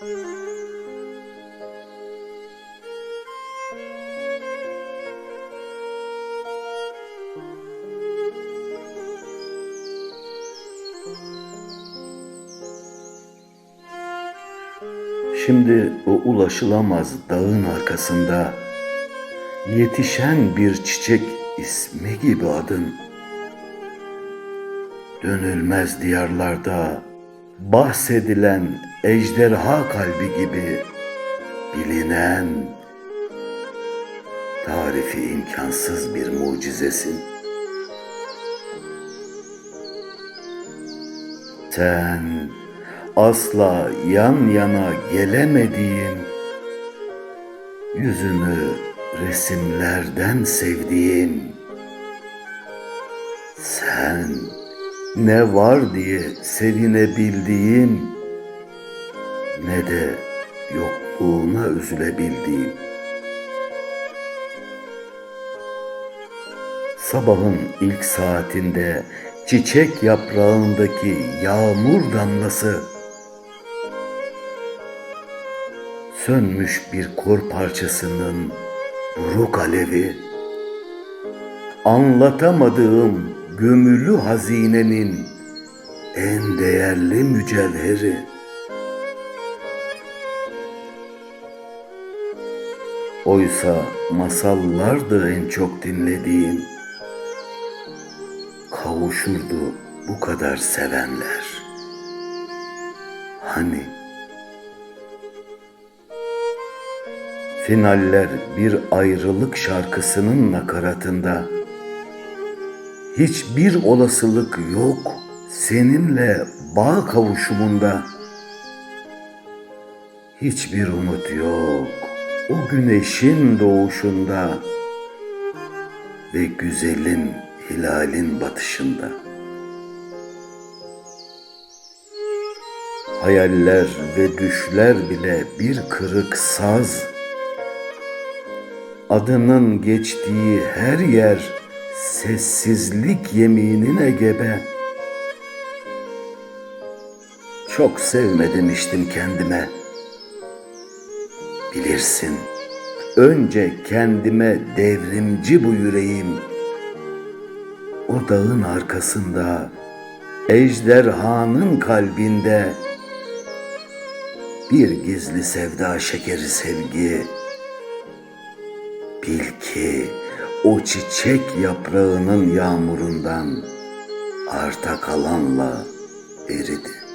Şimdi o ulaşılamaz dağın arkasında yetişen bir çiçek ismi gibi adın. Dönülmez diyarlarda bahsedilen ejderha kalbi gibi bilinen tarifi imkansız bir mucizesin. Sen asla yan yana gelemediğin yüzünü resimlerden sevdiğim sen ne var diye sevinebildiğim ne de yokluğuna üzülebildiğim Sabahın ilk saatinde çiçek yaprağındaki yağmur damlası sönmüş bir kor parçasının buruk alevi anlatamadığım gömülü hazinenin en değerli mücevheri Oysa masallardı en çok dinlediğim. Kavuşurdu bu kadar sevenler. Hani? Finaller bir ayrılık şarkısının nakaratında. Hiçbir olasılık yok seninle bağ kavuşumunda. Hiçbir umut yok o güneşin doğuşunda ve güzelin hilalin batışında. Hayaller ve düşler bile bir kırık saz. Adının geçtiği her yer sessizlik yeminine gebe. Çok sevme demiştim kendime. Bilirsin, önce kendime devrimci bu yüreğim.'' o dağın arkasında, ejderhanın kalbinde bir gizli sevda şekeri sevgi. Bil ki o çiçek yaprağının yağmurundan arta kalanla eridi.